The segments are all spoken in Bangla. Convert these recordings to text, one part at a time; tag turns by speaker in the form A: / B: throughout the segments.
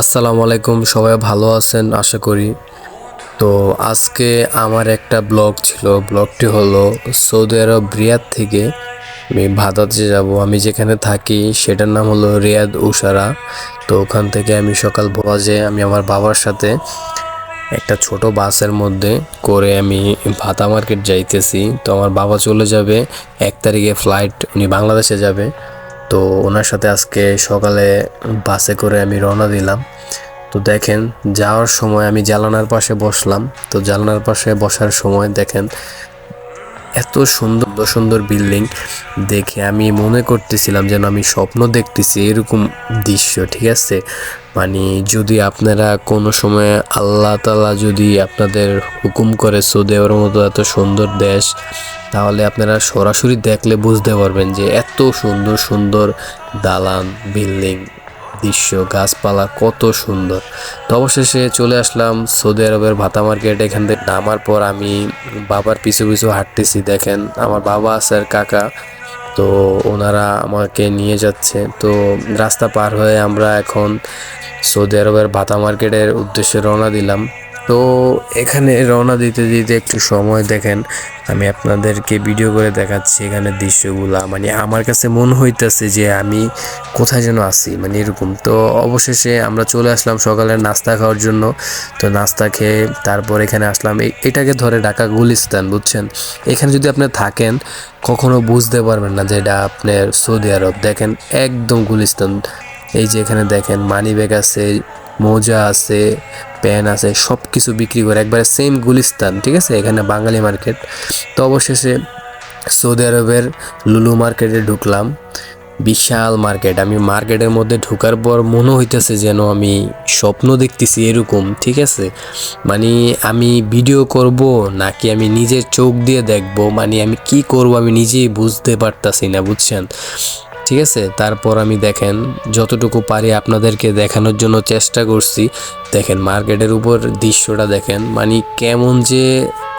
A: আসসালামু আলাইকুম, সবাই ভালো আছেন? আশা করি। তো আজকে আমার একটা ব্লগ ছিল। ব্লগটি হলো সৌদি আরব রিয়াদ থেকে আমি ভাদাতে যাব। আমি যেখানে থাকি সেটার নাম হলো রিয়াদ উষারা তো ওখান থেকে আমি সকাল বাজে আমি আমার বাবার সাথে একটা ছোট বাসের মধ্যে করে আমি ভাতা মার্কেট যাইতেছি। তো আমার বাবা চলে যাবে। এক তারিখে ফ্লাইট উনি বাংলাদেশে যাবে। তো ওনার সাথে আজকে সকালে বাসে করে আমি রওনা দিলাম। তো দেখেন, যাওয়ার সময় আমি জালানার পাশে বসলাম। তো জালানার পাশে বসার সময় দেখেন, এত সুন্দর সুন্দর বিল্ডিং দেখে আমি মনে করতেছিলাম যেন আমি স্বপ্ন দেখতেছি এরকম দৃশ্য, ঠিক আছে? মানে যদি আপনারা কোনো সময় আল্লাহ তালা যদি আপনাদের হুকুম করে, সৌদি আরবের মতো এত সুন্দর দেশ তাহলে আপনারা সরাসরি দেখলে বুঝতে পারবেন যে এত সুন্দর সুন্দর দালান, বিল্ডিং, দৃশ্য, গাছপালা কত সুন্দর। তো অবশেষে চলে আসলাম সৌদি আরবের ভাতা মার্কেট। এখান থেকে নামার পর আমি বাবার পিছু পিছু হাঁটতেছি, দেখেন। আমার বাবা আছে আর কাকা। তো ওনারা আমাকে নিয়ে যাচ্ছে। তো রাস্তা পার হয়ে আমরা এখন সৌদি আরবের ভাতা মার্কেটের উদ্দেশ্যে রওনা দিলাম। তো এখানে রওনা দিতে দিতে একটু সময় দেখেন, আমি আপনাদেরকে ভিডিও করে দেখাচ্ছি এখানে দৃশ্যগুলা। মানে আমার কাছে মন হইতেছে যে আমি কোথায় যেন আছি মানে এরকম। তো অবশেষে আমরা চলে আসলাম সকালে নাস্তা খাওয়ার জন্য। তো নাস্তা খেয়ে তারপর এখানে আসলাম। এটাকে ধরে ঢাকা গুলিস্তান, বুঝছেন? এখানে যদি আপনি থাকেন, কখনো বুঝতে পারবেন না যে এটা আপনার সৌদি আরব। দেখেন একদম গুলিস্তান। এই যে এখানে দেখেন মানি ব্যাগ আছে মোজা আছে প্যান আছে সব কিছু বিক্রি করে একবারে সেম গুলিস্তান, ঠিক আছে? এখানে বাঙালি মার্কেট তো অবশেষে সৌদি আরবের লুলু মার্কেটে ঢুকলাম। বিশাল মার্কেট আমি মার্কেটের মধ্যে ঢোকার পর মনে হইতেছে যেন আমি স্বপ্ন দেখতেছি এরকম, ঠিক আছে? মানে আমি ভিডিও করব নাকি আমি নিজের চোখ দিয়ে দেখব? মানে আমি কি করব আমি নিজেই বুঝতে পারতাছি না, বুঝছেন? ঠিক আছে? তারপর আমি দেখেন, যতটুকু পারি আপনাদেরকে দেখানোর জন্য চেষ্টা করছি। দেখেন, মার্কেটের উপর দৃশ্যটা দেখেন মানে কেমন যে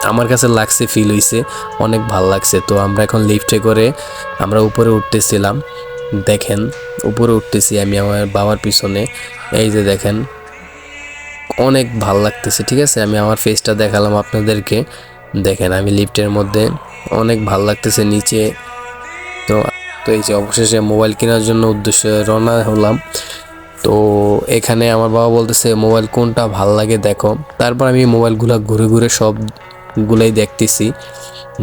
A: আমার কাছে লাগছে ফিল হইছে, অনেক ভালো লাগছে। তো আমরা এখন লিফটে করে আমরা উপরে উঠতেছিলাম। দেখেন, উপরে উঠতেছি আমি আমার বাবার পিছনে। এই যে দেখেন, অনেক ভালো লাগতেছে, ঠিক আছে? আমি আমার ফেসটা দেখালাম আপনাদেরকে। দেখেন, আমি লিফটের মধ্যে অনেক ভালো লাগতেছে, নিচে। তো তো এই যে অবশেষে মোবাইল কেনার জন্য উদ্দেশ্যে রওনা হলাম। তো এখানে আমার বাবা বলতেছে, মোবাইল কোনটা ভালো লাগে দেখো। তারপর আমি মোবাইলগুলো ঘুরে ঘুরে সবগুলোই দেখতেছি।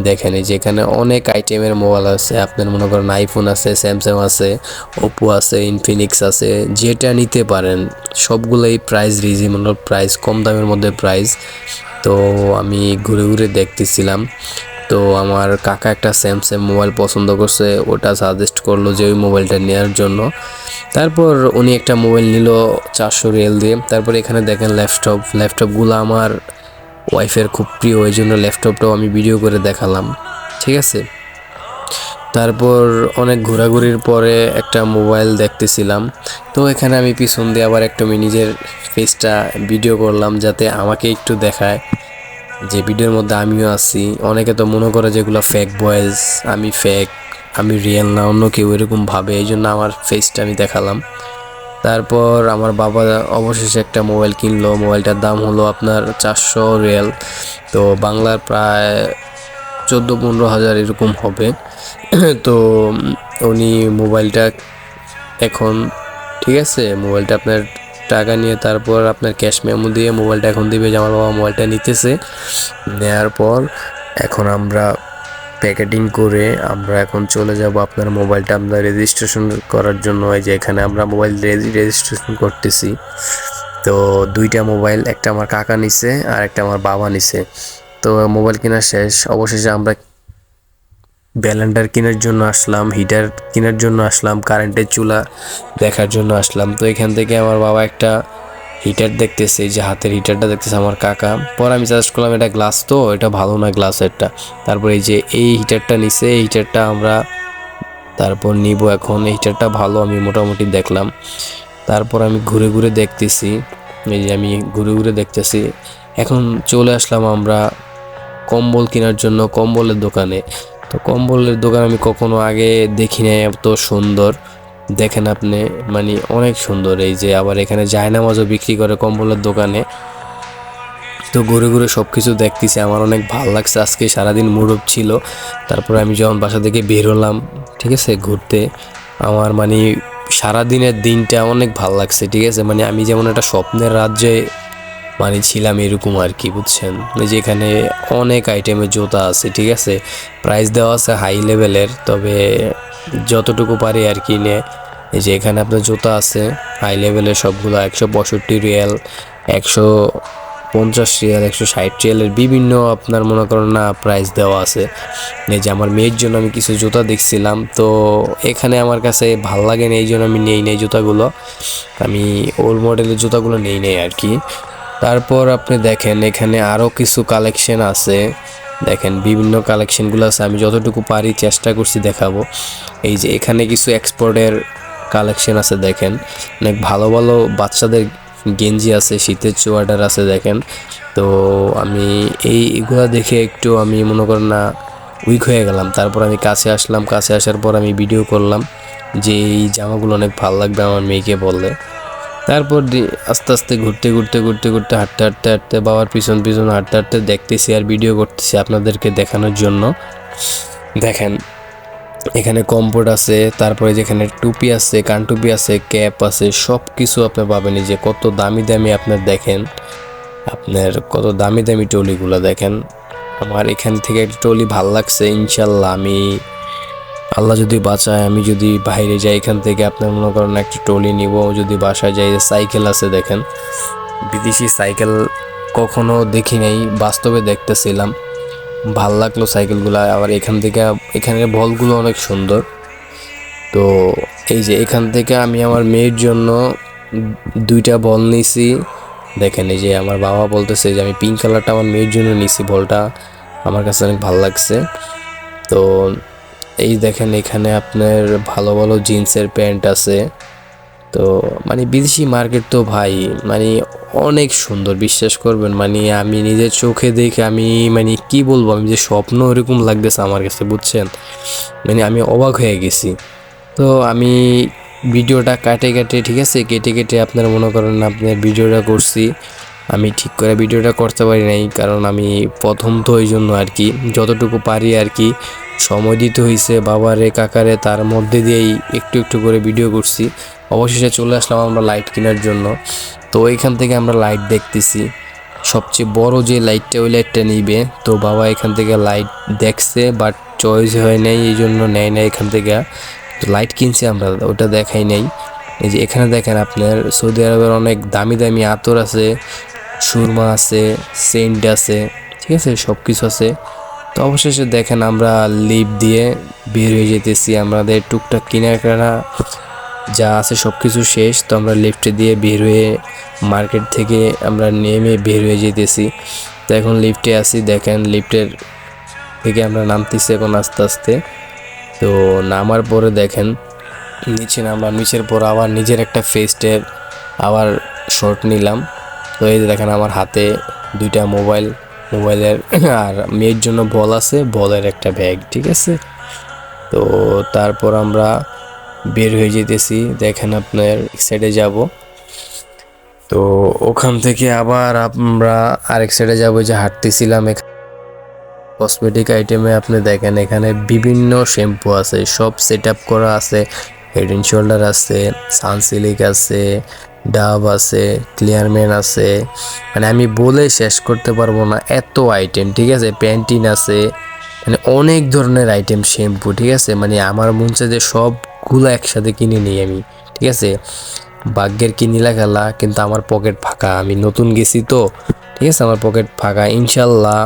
A: দেখেন এই যে এখানে অনেক আইটেমের মোবাইল আছে। আপনার মনে করেন আইফোন আছে স্যামসাং আছে ওপো আছে ইনফিনিক্স আছে, যেটা নিতে পারেন। সবগুলোই প্রাইস রিজনেবল প্রাইস কম দামের মধ্যে প্রাইস তো আমি ঘুরে ঘুরে দেখতেছিলাম। তো আমার কাকা একটা স্যামসাং মোবাইল পছন্দ করছে, ওটা সাজেস্ট করল যে ওই মোবাইলটা নেওয়ার জন্য। তারপর উনি একটা মোবাইল নিল চারশো রিয়েল দিয়ে। তারপর এখানে দেখেন ল্যাপটপ ল্যাপটপগুলো আমার ওয়াইফের খুব প্রিয়, ওই জন্য ল্যাপটপটাও আমি ভিডিও করে দেখালাম। ঠিক আছে? তারপর অনেক ঘোরাঘুরির পরে একটা মোবাইল দেখতেছিলাম। তো এখানে আমি পিছন দিয়ে আবার একটু নিজের ফেসটা ভিডিও করলাম, যাতে আমাকে একটু দেখায়। যে ভিডিওর মধ্যে আমিও আছি, অনেকে তো মনে করে যেগুলো ফেক বয়েজ আমি ফেক আমি রিয়েল না, অন্য কেউ এরকম ভাবে, এই জন্য আমার ফেসটা আমি দেখালাম। তারপর আমার বাবা অবশেষে একটা মোবাইল কিনলো মোবাইলটার দাম হলো আপনার চারশো রিয়েল তো বাংলার প্রায় চোদ্দ পনেরো হাজার এরকম হবে। তো উনি মোবাইলটা এখন, ঠিক আছে মোবাইলটা আপনার টাকা নিয়ে তারপর আপনার ক্যাশ মেমো দিয়ে মোবাইলটা এখন দিবে যে আমার বাবা মোবাইলটা নিতেছে। নেয়ার পর এখন আমরা প্যাকেটিং করে আমরা এখন চলে যাব আপনার মোবাইলটা আমরা রেজিস্ট্রেশন করার জন্য যে এখানে আমরা মোবাইল রেজিস্ট্রেশন করতেছি। তো দুইটা মোবাইল একটা আমার কাকা নিছে আর একটা আমার বাবা নিছে। তো মোবাইল কেনা শেষ, অবশেষে আমরা ব্যালেন্ডার কেনার জন্য আসলাম, হিটার কেনার জন্য আসলাম, কারেন্টের চুলা দেখার জন্য আসলাম। তো এখান থেকে আমার বাবা একটা হিটার দেখতেছে যে হাতের হিটারটা দেখতেছে আমার কাকা। পর আমি সাজেস্ট করলাম, এটা গ্লাস তো, এটা ভালো না গ্লাসেরটা তারপর এই যে এই হিটারটা নিছে, এই হিটারটা আমরা তারপর নিব এখন। এই হিটারটা ভালো, আমি মোটামুটি দেখলাম। তারপর আমি ঘুরে ঘুরে দেখতেছি, এই যে আমি ঘুরে ঘুরে দেখতেছি। এখন চলে আসলাম আমরা কম্বল কেনার জন্য কম্বলের দোকানে। তো কম্বলের দোকান আমি কখনো আগে দেখি নাই, এত সুন্দর। দেখেন আপনি মানে অনেক সুন্দর। এই যে আবার এখানে জায়নামাজও বিক্রি করে কম্বলের দোকানে। তো ঘুরে ঘুরে সব কিছু দেখতেছি, আমার অনেক ভালো লাগছে। আজকে সারাদিন মুরব ছিল, তারপরে আমি যখন বাসা থেকে বের হলাম, ঠিক আছে, ঘুরতে, আমার মানে সারাদিনের দিনটা অনেক ভালো লাগছে, ঠিক আছে। মানে আমি যেমন একটা স্বপ্নের রাজ্যে মানে ছিলাম এরকম আর কি, বুঝছেন? এই যে এখানে অনেক আইটেমের জুতা আছে, ঠিক আছে? প্রাইস দেওয়া আছে হাই লেভেলের তবে যতটুকু পারি আর কি নে যে এখানে আপনার জুতা আছে হাই লেভেলের সবগুলো, একশো পঁয়ষট্টি রিয়াল, একশো পঞ্চাশ রিয়াল, একশো ষাট রিয়ালের বিভিন্ন আপনার মনে করেন না প্রাইস দেওয়া আছে। এই যে আমার মেয়ের জন্য আমি কিছু জুতা দেখছিলাম, তো এখানে আমার কাছে ভালো লাগে না, এই জন্য আমি নেই নেই জুতাগুলো। আমি ওল্ড মডেলের জুতাগুলো নেই নেই আর কি। তারপর আপনি দেখেন, এখানে আরও কিছু কালেকশন আছে। দেখেন, বিভিন্ন কালেকশনগুলো আছে, আমি যতটুকু পারি চেষ্টা করছি দেখাবো। এই যে, এখানে কিছু এক্সপোর্টের কালেকশন আছে, দেখেন। অনেক ভালো ভালো বাচ্চাদের গেঞ্জি আছে, শীতের চোয়াটার আছে, দেখেন। তো আমি এই এগুলা দেখে একটু আমি মনে করেন না উইক হয়ে গেলাম। তারপর আমি কাছে আসলাম, কাছে আসার পর আমি ভিডিও করলাম যে এই জামাগুলো অনেক ভালো লাগবে আমার মেয়েকে বললে। তারপর আস্তে আস্তে ঘুরতে ঘুরতে ঘুরতে ঘুরতে হাঁটতে হাঁটতে হাঁটতে বাবার পিছন পিছন হাঁটতে হাঁটতে দেখতেছি আর ভিডিও করতেছি আপনাদেরকে দেখানোর জন্য। দেখেন, এখানে কম্পোট আছে, তারপরে যেখানে টুপি আছে কানটুপি আছে ক্যাপ আছে সব কিছু আপনি পাবেন। যে কত দামি দামি আপনার দেখেন, আপনার কত দামি দামি টলিগুলো দেখেন। আমার এখান থেকে একটা টলি ভালো লাগছে, ইনশাল্লাহ আমি আল্লাহ যদি বাঁচায়, আমি যদি বাইরে যাই, এখান থেকে আপনার মনে করেন একটা টলি নিব যদি বাসায় যাই সাইকেল আছে দেখেন। বিদেশি সাইকেল কখনো দেখি নাই, বাস্তবে দেখতেছিলাম। ভালো লাগল সাইকেলগুলো, আবার এখান থেকে, এখানের বলগুলো অনেক সুন্দর। তো এই যে এখান থেকে আমি আমার মেয়ের জন্য দুইটা বল নিছি। দেখেন এই যে আমার বাবা বলতেছে যে, আমি পিঙ্ক কালারটা আমার মেয়ের জন্য নিছি বলটা। আমার কাছে অনেক ভালো লাগছে। তো এই দেখেন এখানে আপনার ভালো ভালো জিন্সের প্যান্ট আছে। তো মানে বিদেশি মার্কেট তো ভাই মানে অনেক সুন্দর, বিশ্বাস করবেন। মানে আমি নিজের চোখে দেখে আমি মানে কি বলব, আমি যে স্বপ্ন এরকম লাগতেছে আমার কাছে, বুঝছেন? মানে আমি অবাক হয়ে গেছি। তো আমি ভিডিওটা কাটে কাটে, ঠিক আছে? কেটে কেটে আপনার মনে করেন আপনার ভিডিওটা করছি। আমি ঠিক করে ভিডিওটা করতে পারি নাই, কারণ আমি প্রথম তো ওই জন্য আর কি, যতটুকু পারি আর কি সময় দিতে হয়েছে বাবারে কাকারে তার মধ্যে দিয়েই একটু একটু করে ভিডিও করছি। অবশেষে চলে আসলাম আমরা লাইট কেনার জন্য। তো এইখান থেকে আমরা লাইট দেখতেছি। সবচেয়ে বড় যে লাইটটা ওই লাইটটা নিবে। তো বাবা এখান থেকে লাইট দেখছে বাট চয়েস হয় নাই, এই জন্য নেয় না এখান থেকে। তো লাইট কিনছি আমরা, ওটা দেখাই নাই। এই যে এখানে দেখেন আপনার, সৌদি আরবের অনেক দামি দামি আতর আছে, সুরমা আছে, সেন্ট আছে, ঠিক আছে সব কিছু আছে। তো অবশেষে দেখেন আমরা লিপ দিয়ে বের হয়ে যেতেছি। আমাদের টুকটাক কেনাকাটা যা আছে সব কিছু শেষ। তো আমরা লিফটে দিয়ে বের হয়ে মার্কেট থেকে আমরা নেমে বের হয়ে যেতেছি। তো এখন লিফটে আসি দেখেন লিফটের থেকে আমরা নামতেছি এখন আস্তে আস্তে। তো নামার পরে দেখেন নিচে নামলাম। নিচের পর আবার নিজের একটা ফেস্টের আবার শর্ট নিলাম। তো এই দেখেন আমার হাতে দুইটা মোবাইল মোবাইলের আর মেয়ের জন্য বল আছে, বলের একটা ব্যাগ, ঠিক আছে? তো তারপর আমরা বের হয়ে যেতেছি, দেখেন আপনার সাইডে যাব। তো ওখান থেকে আবার আমরা আরেক সাইডে যাব যে হাঁটতেছিলাম কসমেটিক আইটেমে আপনি দেখেন এখানে বিভিন্ন শ্যাম্পু আছে, সব সেট আপ করা আছে হেড অ্যান্ড শোল্ডার আছে সানসিলিক আছে ডাব আছে ক্লিয়ারম্যান আছে। মানে আমি বলে শেষ করতে পারব না এত আইটেম ঠিক আছে? প্যান্টিন আছে মানে অনেক ধরনের আইটেম শ্যাম্পু ঠিক আছে? মানে আমার মন চায় যে সবগুলো একসাথে কিনে নিই আমি, ঠিক আছে? ভাগ্যের কিনিলা খেলা কিন্তু আমার পকেট ফাঁকা। আমি নতুন গেছি তো, ঠিক আছে? আমার পকেট ফাঁকা। ইনশাল্লাহ,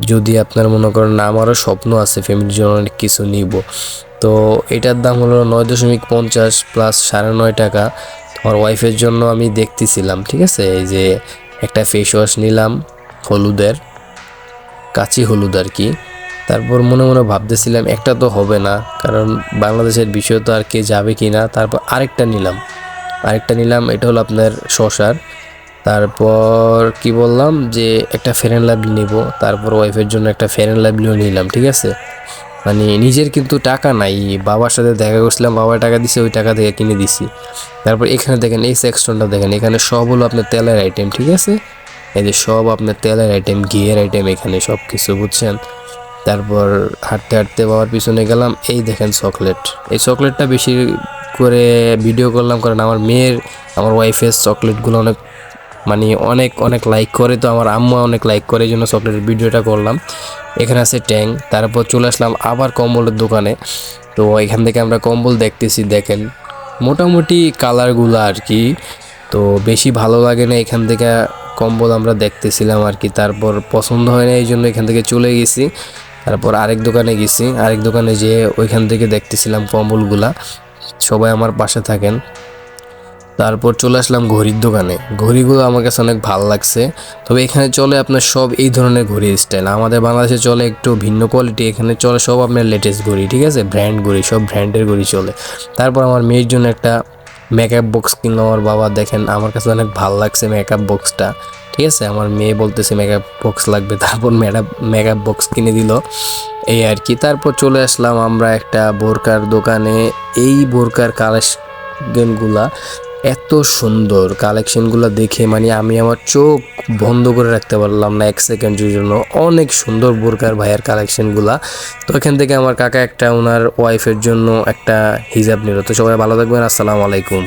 A: যদি আপনার মনে করেন না আমারও স্বপ্ন আছে ফ্যামিলির জন্য অনেক কিছু নিব। তো এটার দাম হলো নয় দশমিক পঞ্চাশ প্লাস সাড়ে নয় টাকা। আমার ওয়াইফের জন্য আমি দেখতেছিলাম, ঠিক আছে? এই যে একটা ফেস ওয়াশ নিলাম, হলুদের, কাঁচি হলুদ আর কি। তারপর মনে মনে ভাবতেছিলাম, একটা তো হবে না, কারণ বাংলাদেশের বিষয় তো আর কে যাবে কি না। তারপর আরেকটা নিলাম আরেকটা নিলাম, এটা হলো আপনার শশার তারপর কি বললাম যে একটা ফেরেন লাভলি নেব, তারপর ওয়াইফের জন্য একটা ফেরেন লাভলিও নিলাম, ঠিক আছে? মানে নিজের কিন্তু টাকা নাই। বাবার সাথে দেখা করছিলাম, বাবা টাকা দিছে, ওই টাকা থেকে কিনে দিছি। তারপর এখানে দেখেন, এই সেকশনটা দেখেন, এখানে সব হলো আপনার তেলের আইটেম ঠিক আছে? এই যে সব আপনার তেলের আইটেম ঘিয়ের আইটেম এখানে সব কিছু বুঝছেন? তারপর হাঁটতে হাঁটতে বাবার পিছনে গেলাম, এই দেখেন চকলেট এই চকলেটটা বেশি করে ভিডিও করলাম কারণ আমার মেয়ের, আমার ওয়াইফের চকলেটগুলো অনেক মানে অনেক অনেক লাইক করে, তো আমার আম্মা অনেক লাইক করে, এই জন্য চকলেটের ভিডিওটা করলাম। এখানে আছে ট্যাং, তারপর চলে আসলাম আবার কম্বলের দোকানে। তো এখান থেকে আমরা কম্বল দেখতেছি, দেখেন। মোটামুটি কালারগুলো আর কি। তো বেশি ভালো লাগে না এখান থেকে কম্বল আমরা দেখতেছিলাম আর কি। তারপর পছন্দ হয় না এই জন্য এখান থেকে চলে গেছি। তারপর আরেক দোকানে গেছি। আরেক দোকানে যেয়ে ওইখান থেকে দেখতেছিলাম কম্বলগুলা। সবাই আমার পাশে থাকেন। তারপর চলে আসলাম ঘড়ির দোকানে। ঘড়িগুলো আমার কাছে অনেক ভালো লাগছে। তবে এখানে চলে আপনার সব এই ধরনের ঘড়ির স্টাইল আমাদের বাংলাদেশে চলে একটু ভিন্ন কোয়ালিটি এখানে চলে সব আপনার লেটেস্ট ঘড়ি, ঠিক আছে? ব্র্যান্ড ঘড়ি, সব ব্র্যান্ডের ঘড়ি চলে। তারপর আমার মেয়ের জন্য একটা মেকআপ বক্স কিনলো আমার বাবা। দেখেন, আমার কাছে অনেক ভালো লাগছে মেকআপ বক্সটা ঠিক আছে? আমার মেয়ে বলতেছে মেকআপ বক্স লাগবে। তারপর মেকআপ মেকআপ বক্স কিনে দিল। এই আর কি। তারপর চলে আসলাম আমরা একটা বোরকার দোকানে। এই বোরকার কালেকশনগুলা এত সুন্দর কালেকশনগুলো দেখে মানে আমি আমার চোখ বন্ধ করে রাখতে পারলাম না এক সেকেন্ডের জন্য। অনেক সুন্দর বোরকার ভাইয়ের কালেকশনগুলা তো এখান থেকে আমার কাকা একটা ওনার ওয়াইফের জন্য একটা হিজাব নিল। তো সবাই ভালো থাকবেন, আসসালামু আলাইকুম।